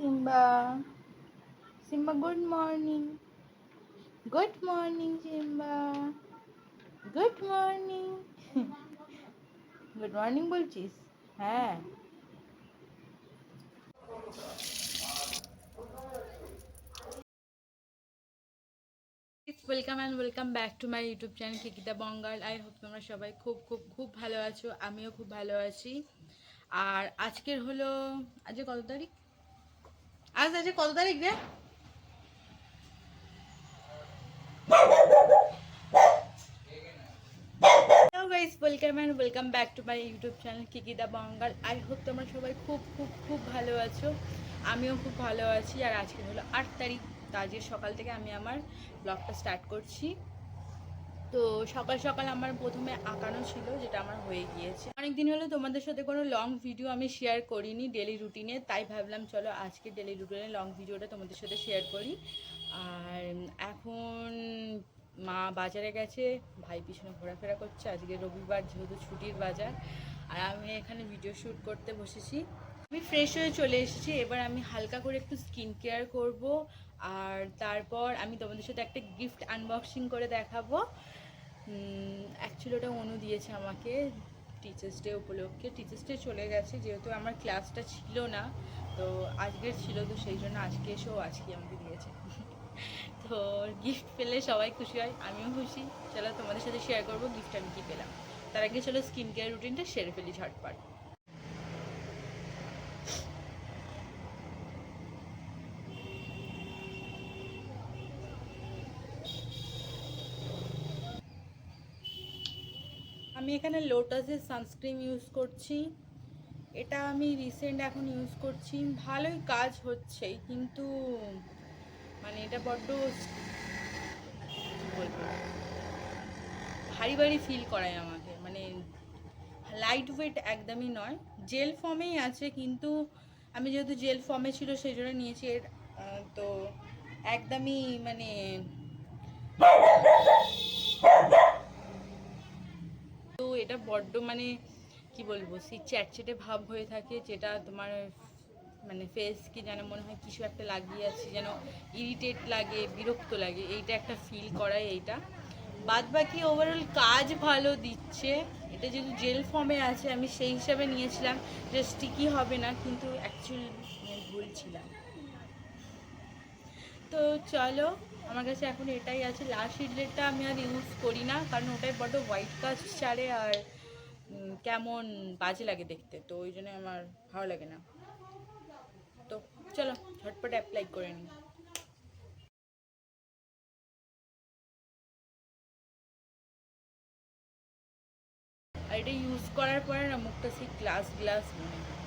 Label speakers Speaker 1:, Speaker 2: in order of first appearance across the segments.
Speaker 1: Simba Simba good morning good morning Simba good morning good morning বলছিস হ্যাঁ welcome and welcome back to my YouTube channel Kikita Bangal I hope তোমরা সবাই খুব খুব খুব ভালো আছো, আমিও খুব ভালো আছি। আর আজকের হলো, আজকে কত তারিখ? আজ আজকে কত তারিখ রে? Guys welcome and welcome back to my YouTube channel Kikida Bangal I hope তোমরা সবাই খুব খুব খুব ভালো আছো। আমিও খুব ভালো আছি। আর আজকে হলো আট তারিখ, তো সকাল থেকে আমি আমার ব্লগটা স্টার্ট করছি। তো সকাল সকাল আমার প্রথমে আঁকানো ছিল, যেটা আমার হয়ে গিয়েছে। অনেক দিন হলো তোমাদের সাথে কোনো লং ভিডিও আমি শেয়ার করিনি ডেলি রুটিনে তাই ভাবলাম চলো আজকে ডেলি রুটিনে লং ভিডিওটা তোমাদের সাথে শেয়ার করি। আর এখন মা বাজারে গেছে, ভাই পিছনে ঘোরাফেরা করছে, আজকে রবিবার যেহেতু ছুটির বাজার, আর আমি এখানে ভিডিও শ্যুট করতে বসেছি। আমি ফ্রেশ হয়ে চলে এসেছি, এবার আমি হালকা করে একটু স্কিন কেয়ার করব আর তারপর আমি তোমাদের সাথে একটা গিফট আনবক্সিং করে দেখাবো। অ্যাকচুয়ালি ওটা অনু দিয়েছে আমাকে টিচার্স ডে উপলক্ষে। টিচার্স ডে চলে গেছে, যেহেতু আমার ক্লাসটা ছিল না, তো আজকের ছিল, তো সেই জন্য আজকে এসেও আজকে আমাকে দিয়েছে। তো গিফট পেলে সবাই খুশি হয়, আমিও খুশি। চলো তোমাদের সাথে শেয়ার করব গিফট আমি কী পেলাম। তার আগে চলো স্কিন কেয়ার রুটিনটা সেরে ফেলি ঝটপট। আমি এখানে লোটাসের সানস্ক্রিন ইউজ করছি। এটা আমি রিসেন্ট এখন ইউজ করছি। ভালোই কাজ হচ্ছে, কিন্তু মানে এটা বড্ড ভারী ভারী ফিল করায় আমাকে। মানে লাইট ওয়েট একদমই নয়। জেল ফর্মেই আছে, কিন্তু আমি যেহেতু জেল ফর্মে ছিল, সেই জন্য নিয়েছি। এর তো একদমই মানে তো এটা বড্ড মানে কি বলব, সেই চ্যাটচেটে ভাব হয়ে থাকে যেটা তোমার মানে ফেস কি যেন মনে হয় কিছু একটা লাগিয়ে আছে, যেন ইরিটেট লাগে, বিরক্ত লাগে। এইটা একটা ফিল করায় এইটা। বাদ বাকি ওভারঅল কাজ ভালো দিচ্ছে। এটা যেহেতু জেল ফর্মে আছে, আমি সেই হিসাবে নিয়েছিলাম। যে স্টিকি হবে না, কিন্তু অ্যাকচুয়ালি ভুল ছিলাম। তো চলো, আমার কাছে এখন এটাই আছে। লাস্ট ইডলেটটা আমি আর ইউজ করি না, কারণ ওটাই বড্ড হোয়াইট কাস্ট ছাড়ে আর কেমন বাজে লাগে দেখতে। তো ওই জন্য আমার ভালো লাগে না। তো চলো, ঝটপট অ্যাপ্লাই করে নিই। আর এটা ইউজ করার পরে না, মুখটা সেই গ্লাস গ্লাস মনে হয়।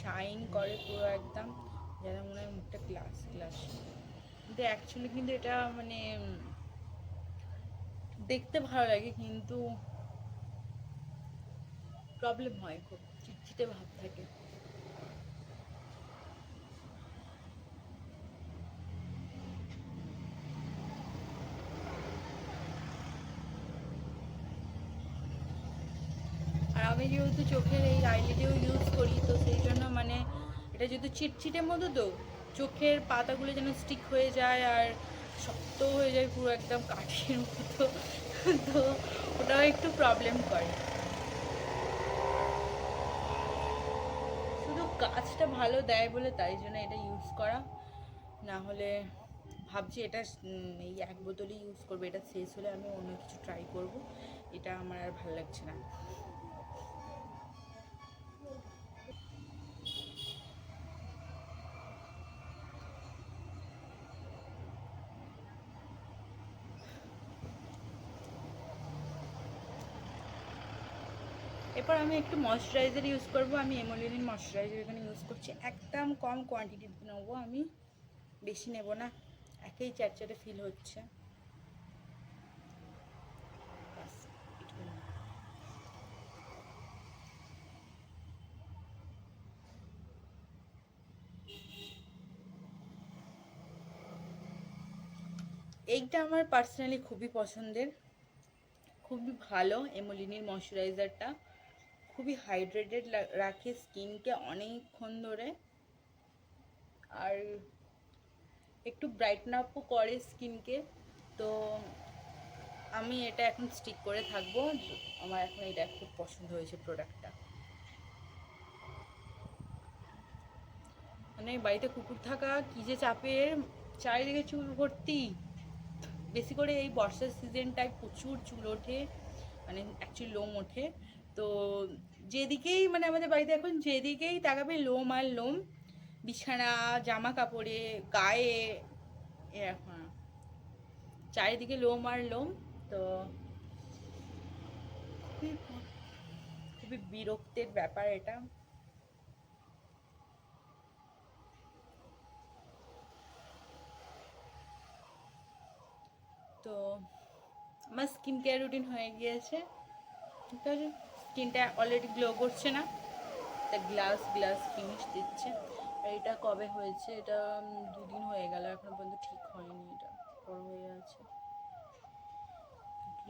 Speaker 1: শাইন করে পুরো একদম। যেন মনে হয় মুখটা গ্লাস গ্লাস কিন্তু অ্যাকচুয়ালি কিন্তু এটা মানে দেখতে ভালো লাগে কিন্তু প্রবলেম হয় খুব, চিটচিটে ভাব থাকে। আর আমি যেহেতু চোখের এই আইলিডেও ইউজ করি, তো সেই জন্য মানে এটা যেহেতু চিটচিটের মতো তো চোখের পাতাগুলো যেন স্টিক হয়ে যায় আর শক্ত হয়ে যায় পুরো একদম কাঠের মতো। তো ওটাও একটু প্রবলেম করে। শুধু কাজটা ভালো দেয় বলে তাই জন্য এটা ইউজ করা। না হলে ভাবছি এটা এই এক বোতলই ইউজ করব, এটা শেষ হলে আমি অন্য কিছু ট্রাই করব। এটা আমার আর ভালো লাগছে না। আমি একটু ময়শ্চারাইজার ইউজ করব, আমি এমোলিনের ময়শ্চারাইজার এখানে ইউজ করছি। একদম কম কোয়ান্টিটিতে নেব আমি, বেশি নেব না, একেই চ্যাটচ্যাটে ফিল হচ্ছে। এইটা আমার পার্সোনালি খুবই পছন্দের, খুবই ভালো এমোলিনির ময়শ্চারাইজারটা খুবই হাইড্রেটেড রাখে স্কিনকে অনেকক্ষণ ধরে। আর একটু ব্রাইটন আপও করে স্কিনকে তো আমি এটা এখন স্টিক করে থাকব। আমার এখন এটা খুব পছন্দ হয়েছে প্রোডাক্টটা মানে বাড়িতে কুকুর থাকা কি যে চাপের, চারিদিকে চুল ভর্তি। বেশি করে এই বর্ষার সিজনটায় প্রচুর চুল ওঠে। মানে অ্যাকচুয়ালি লোম ওঠে। তো যেদিকেই মানে আমাদের বাড়িতে এখন যেদিকেই তাকাবে লোম আর লোম, বিছানা জামা কাপড়ে গায়ে এরকম চারিদিকে লোম আর লোম, তো খুবই বিরক্তের ব্যাপার এটা। তো আমার স্কিন কেয়ার রুটিন হয়ে গিয়েছে। ঠিক আছে? স্কিনটা অলরেডি গ্লো করছে না। তা গ্লাস গ্লাস ফিনিশ দিচ্ছে। আর এটা কবে হয়েছে? এটা দুদিন হয়ে গেল, এখনও পর্যন্ত ঠিক হয়নি এটা। বড় হয়ে আছে।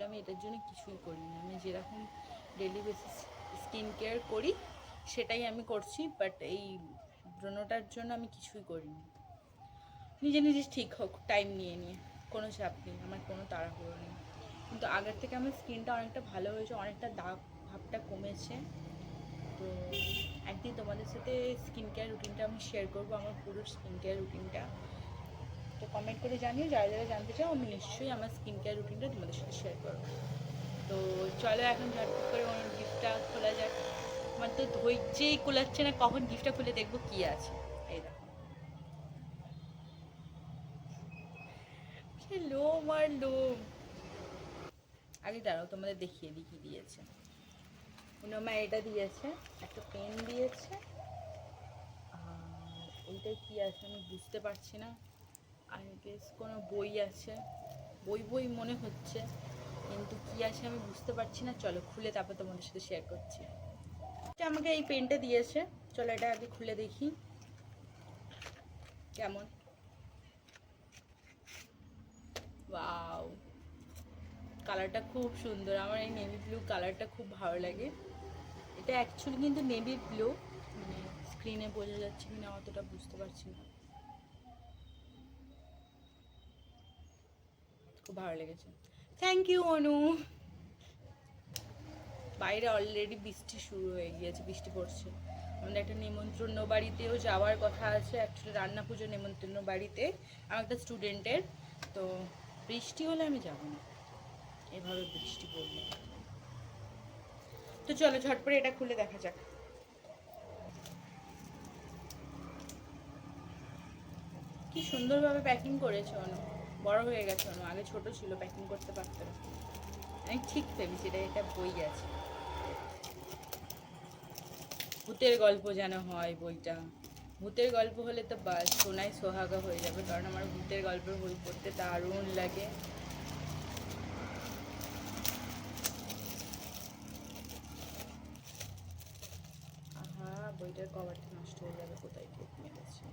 Speaker 1: আমি এটার জন্য কিছুই করি না। আমি যেরকম ডেলি বেসিস স্কিন কেয়ার করি, সেটাই আমি করছি বাট এই ব্রণটার জন্য আমি কিছুই করিনি। নিজে নিজে ঠিক হোক টাইম নিয়ে নিয়ে। কোনো চাপ নেই, আমার কোনো তাড়াহুড়ো নেই। কিন্তু আগের থেকে আমার স্কিনটা অনেকটা ভালো হয়েছে, অনেকটা দাগ ভাবটা কমেছে। তো একদিন তোমাদের সাথে স্কিন কেয়ার রুটিনটা আমি শেয়ার করব, আমার পুরো স্কিন কেয়ার রুটিনটা তো কমেন্ট করে জানিও, যারা যারা জানতে চাও, আমি নিশ্চয়ই আমার স্কিন কেয়ার রুটিনটা তোমাদের সাথে শেয়ার করব। তো চলো এখন ঝটপট করে আমার গিফটটা খোলা যাক। আমার তো ধৈর্যেই কোলাচ্ছে না, কখন গিফটটা খুলে দেখব কি আছে। এই দেখো। লোম আর লোম। আগে দাঁড়াও, তোমাদের দেখিয়ে দিই কি দিয়েছে। উনোমা এটা দিয়েছে, একটা পেন দিয়েছে। আর ওইটাই কি আছে আমি বুঝতে পারছি না। আর গেস কোনো বই আছে। বই বই মনে হচ্ছে, কিন্তু কি আছে আমি বুঝতে পারছি না। চলো খুলে তারপর তোমাদের সাথে শেয়ার করছি। এটা আমাকে এই পেনটা দিয়েছে। চলো এটা আগে খুলে দেখি। কেমন? ওয়াও কালারটা খুব সুন্দর। আমার এই নেভি ব্লু কালারটা খুব ভালো লাগে। এটা অ্যাকচুয়ালি কিন্তু নেভি ব্লু মানে স্ক্রিনে বোঝা যাচ্ছে কিনা অতটা বুঝতে পারছি না। খুব ভালো লেগেছে। থ্যাংক ইউ অনু বাইরে অলরেডি বৃষ্টি শুরু হয়ে গিয়েছে, বৃষ্টি পড়ছে। আমাদের একটা নিমন্ত্রণ বাড়িতেও যাওয়ার কথা আছে। অ্যাকচুয়ালি রান্না পুজো নিমন্ত্রণ বাড়িতে আমার একটা স্টুডেন্টের তো বৃষ্টি হলে আমি যাব না। এভাবে বৃষ্টি পড়বে। তো চলো, ঝটপট এটা খুলে দেখা যাক। কি সুন্দরভাবে প্যাকিং করেছে অনু। বড় হয়ে গেছে অনু, আগে ছোট ছিল প্যাকিং করতে পারতো আমি ঠিক ভেবেছি এটা এটা বই আছে। ভূতের গল্প যেন হয় বইটা। ভূতের গল্প হলে তো বাস সোনায় সোহাগা হয়ে যাবে, কারণ আমার ভূতের গল্পের বই পড়তে দারুণ লাগে। কভারটা নষ্ট হয়ে যাবে কোথায় টেপ মেরেছে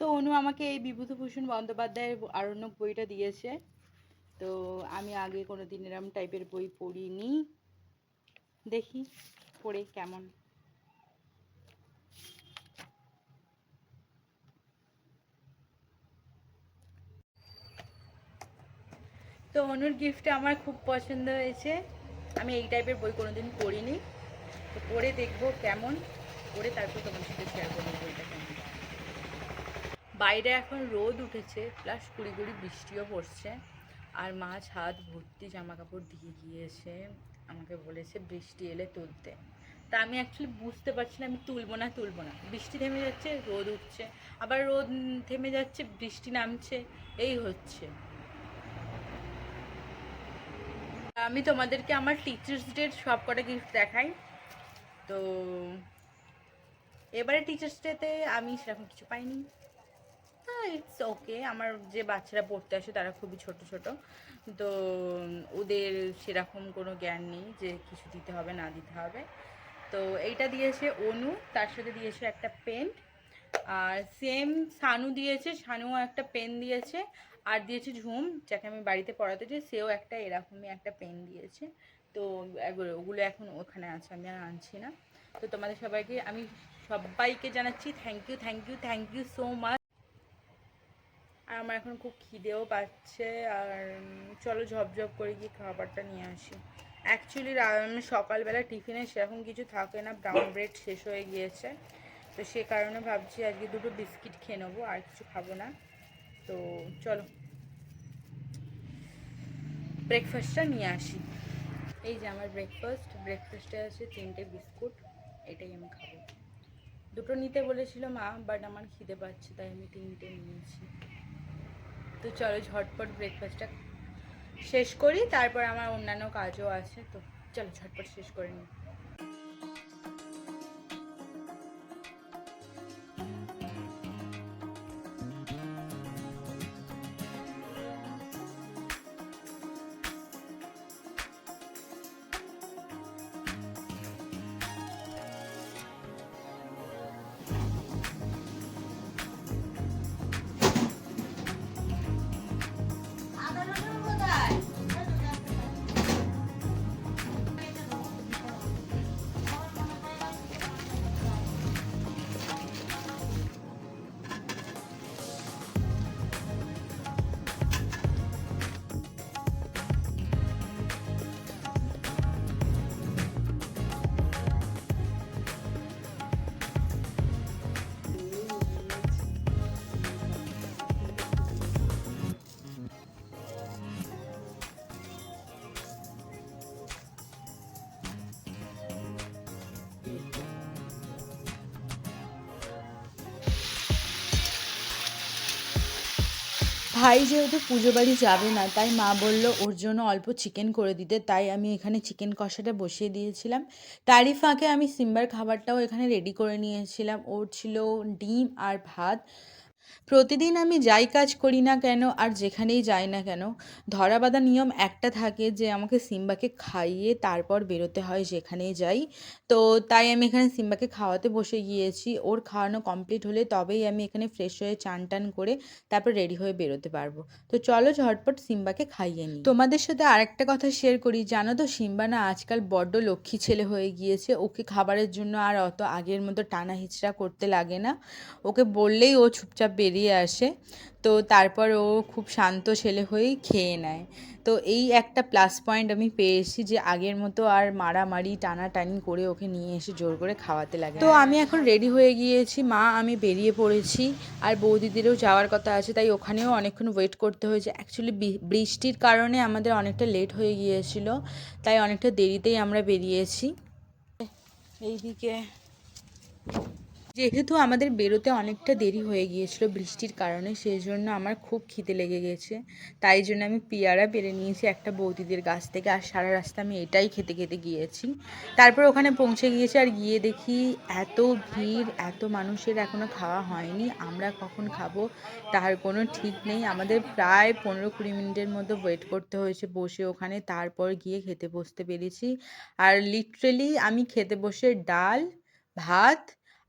Speaker 1: তো অনু আমাকে এই বিভূতিভূষণ বন্দ্যোপাধ্যায়ের আরণ্যক বইটা দিয়েছে। তো আমি আগে কোনো দিন এরম টাইপের বই পড়িনি। দেখি, পড়ে কেমন। তো অনুর গিফটটা আমার খুব পছন্দ হয়েছে। আমি এই টাইপের বই কোনোদিন পড়িনি। তো পড়ে দেখব কেমন। পড়ে তারপর তোমার সাথে শেয়ার করব বইটা কেমন। বাইরে এখন রোদ উঠেছে প্লাস কুড়ি কুড়ি বৃষ্টিও পড়ছে। আর মা ছাদ ভর্তি জামা কাপড় দিয়ে গিয়েছে। আমাকে বলেছে বৃষ্টি এলে তুলতে। তা আমি অ্যাকচুয়ালি বুঝতে পারছি না, আমি তুলবো না তুলবো না। বৃষ্টি থেমে যাচ্ছে, রোদ উঠছে। আবার রোদ থেমে যাচ্ছে, বৃষ্টি নামছে, এই হচ্ছে। আমি তোমাদেরকে আমার টিচার্স ডের সব কটা গিফট দেখাই। তো এবারে টিচার্স ডেতে আমি সেরকম কিছু পাইনি। ইটস ওকে আমার যে বাচ্চারা পড়তে আসে তারা খুবই ছোট ছোট। তো ওদের সেরকম কোনো জ্ঞান নেই যে কিছু দিতে হবে, না দিতে হবে। তো এইটা দিয়েছে অনু, তার সাথে দিয়েছে একটা পেন
Speaker 2: আর সেম সানু দিয়েছে, সানুও একটা পেন দিয়েছে। আর দিয়েছে ঝুম, যাকে আমি বাড়িতে পড়াতে চাই, সেও একটা এরকমই একটা পেন দিয়েছে। তো ওগুলো এখন ওখানে আছে, আমি আর আনছি না। তো তোমাদের সবাইকে, আমি সবাইকে জানাচ্ছি thank you thank you thank you so much আর আমার এখন খুব খিদেও পাচ্ছে, আর চলো ঝপঝপ করে গিয়ে খাবারটা নিয়ে আসি। অ্যাকচুয়ালি সকালবেলা টিফিনে সেরকম কিছু থাকে না ব্রাউন ব্রেড শেষ হয়ে গিয়েছে। তো সে কারণে ভাবছি আজকে দুটো বিস্কিট খেয়ে নেব, আর কিছু খাব না। তো চলো। ব্রেকফাস্টটা নিয়ে আসি। এই যে আমার ব্রেকফাস্ট ব্রেকফাস্টে আছে তিনটে বিস্কুট, এটাই আমি খাব। দুটো নিতে বলেছিল মা বাট আমার খিদে পাচ্ছে, তাই আমি তিনটে নিয়েছি। তো চলো ঝটপট ব্রেকফাস্টটা শেষ করি, তারপর আমার অন্যান্য কাজও আছে, তো চলো ঝটপট শেষ করে নিই।
Speaker 1: ভাই যেহেতু পুজো বাড়ি যাবে না, তাই মা বলল ওর জন্য অল্প চিকেন করে দিতে। তাই আমি এখানে চিকেন কষাটা বসিয়ে দিয়েছিলাম। তারই ফাঁকে আমি সিম্বার খাবারটাও এখানে রেডি করে নিয়েছিলাম। ওর ছিল ডিম আর ভাত। প্রতিদিন আমি যাই কাজ করি না কেন আর যেখানেই যাই না কেন ধরা বাঁধা নিয়ম একটা থাকে যে আমাকে সিম্বাকে খাইয়ে তারপর বেরোতে হয় যেখানেই যাই। তো তাই আমি এখানে সিম্বাকে খাওয়াতে বসে গিয়েছি। ওর খাওয়ানো কমপ্লিট হলে তবেই আমি এখানে ফ্রেশ হয়ে চান টান করে তারপর রেডি হয়ে বেরোতে পারব। তো চলো ঝটপট সিম্বাকে খাইয়ে নিই। তোমাদের সাথে আরেকটা কথা শেয়ার করি। জানো তো সিম্বা না আজকাল বড্ড লক্ষ্মী ছেলে হয়ে গিয়েছে। ওকে খাবারের জন্য আর অত আগের মতো টানা হিচড়া করতে লাগে না। ওকে বললেই ও চুপচাপ বেরিয়ে আসে। তো তারপর ও খুব শান্ত ছেলে হয়েই খেয়ে নেয়। তো এই একটা প্লাস পয়েন্ট আমি পেয়েছি যে আগের মতো আর মারামারি টানাটানি করে ওকে নিয়ে এসে জোর করে খাওয়াতে লাগে তো আমি এখন রেডি হয়ে গিয়েছি। মা আমি বেরিয়ে পড়েছি। আর বৌদিদেরও যাওয়ার কথা আছে তাই ওখানেও অনেকক্ষণ ওয়েট করতে হয়েছে। অ্যাকচুয়ালি বৃষ্টির কারণে আমাদের অনেকটা লেট হয়ে গিয়েছিল তাই অনেকটা দেরিতেই আমরা বেরিয়েছি। এইদিকে যেহেতু আমাদের বেরোতে অনেকটা দেরি হয়ে গিয়েছিল বৃষ্টির কারণে সেই জন্য আমার খুব খিদে লেগে গেছে। তাই জন্য আমি পেয়ারা পেরে নিয়েছি একটা বৌদিদের গাছ থেকে, আর সারা রাস্তা আমি এটাই খেতে খেতে গিয়েছি। তারপর ওখানে পৌঁছে গিয়েছি আর গিয়ে দেখি এত ভিড়, এত মানুষের এখনও খাওয়া হয়নি, আমরা কখন খাব তার কোনো ঠিক নেই। আমাদের প্রায় পনেরো কুড়ি মিনিটের মতো ওয়েট করতে হয়েছে বসে ওখানে, তারপর গিয়ে খেতে বসতে পেরেছি। আর লিটারেলি আমি খেতে বসে ডাল, ভাত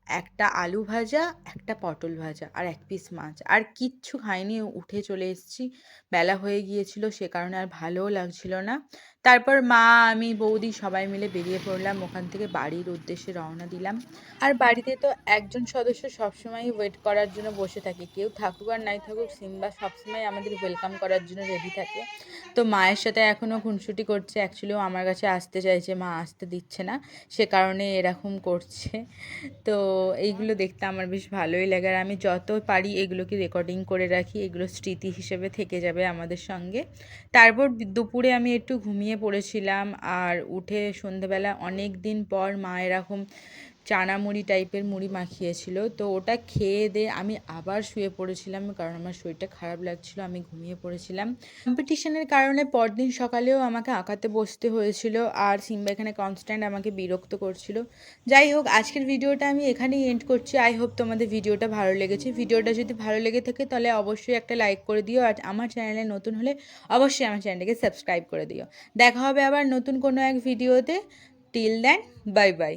Speaker 1: একটা আলু ভাজা, একটা পটল ভাজা আর এক পিস মাছ। আর কিচ্ছু খাইনি, উঠে চলে এসেছি। বেলা হয়ে গিয়েছিল, সে কারণে আর ভালোও লাগছিল না। তারপর মা, আমি, বৌদি সবাই মিলে বেরিয়ে পড়লাম। ওখান থেকে বাড়ির উদ্দেশ্যে রওনা দিলাম। আর বাড়িতে তো একজন সদস্য সবসময় ওয়েট করার জন্য বসে থাকে। কেউ থাকুক আর নাই থাকুক, সিম্বা সবসময় আমাদের ওয়েলকাম করার জন্য রেডি থাকে। তো মায়ের সাথে এখনও খুনসুটি করছে। অ্যাকচুয়ালিও আমার কাছে আসতে চাইছে, মা আসতে দিচ্ছে না। সে কারণে এরকম করছে। তো এইগুলো দেখতে আমার বেশ ভালোই লাগে। আর আমি যত পারি এগুলোকে রেকর্ডিং করে রাখি। এগুলো স্মৃতি হিসেবে থেকে যাবে আমাদের সঙ্গে। তারপর দুপুরে আমি একটু ঘুমিয়ে পড়েছিলাম আর উঠে সন্ধেবেলা অনেক দিন পর মা এরকম চানা মুড়ি টাইপের মুড়ি মাখিয়েছিল। তো ওটা খেয়ে দিয়ে আমি আবার শুয়ে পড়েছিলাম কারণ আমার শরীরটা খারাপ লাগছিল, আমি ঘুমিয়ে পড়েছিলাম। কম্পিটিশনের কারণে পরদিন সকালেও আমাকে আঁকাতে বসতে হয়েছিল আর সিম্বা এখানে কনস্ট্যান্ট আমাকে বিরক্ত করছিল। যাই হোক, আজকের ভিডিওটা আমি এখানেই এন্ড করছি। আই হোপ তোমাদের ভিডিওটা ভালো লেগেছে। ভিডিওটা যদি ভালো লেগে থাকে তাহলে অবশ্যই একটা লাইক করে দিও আর আমার চ্যানেলে নতুন হলে অবশ্যই আমার চ্যানেলটাকে সাবস্ক্রাইব করে দিও। দেখা হবে আবার নতুন কোনো এক ভিডিওতে। Till then bye bye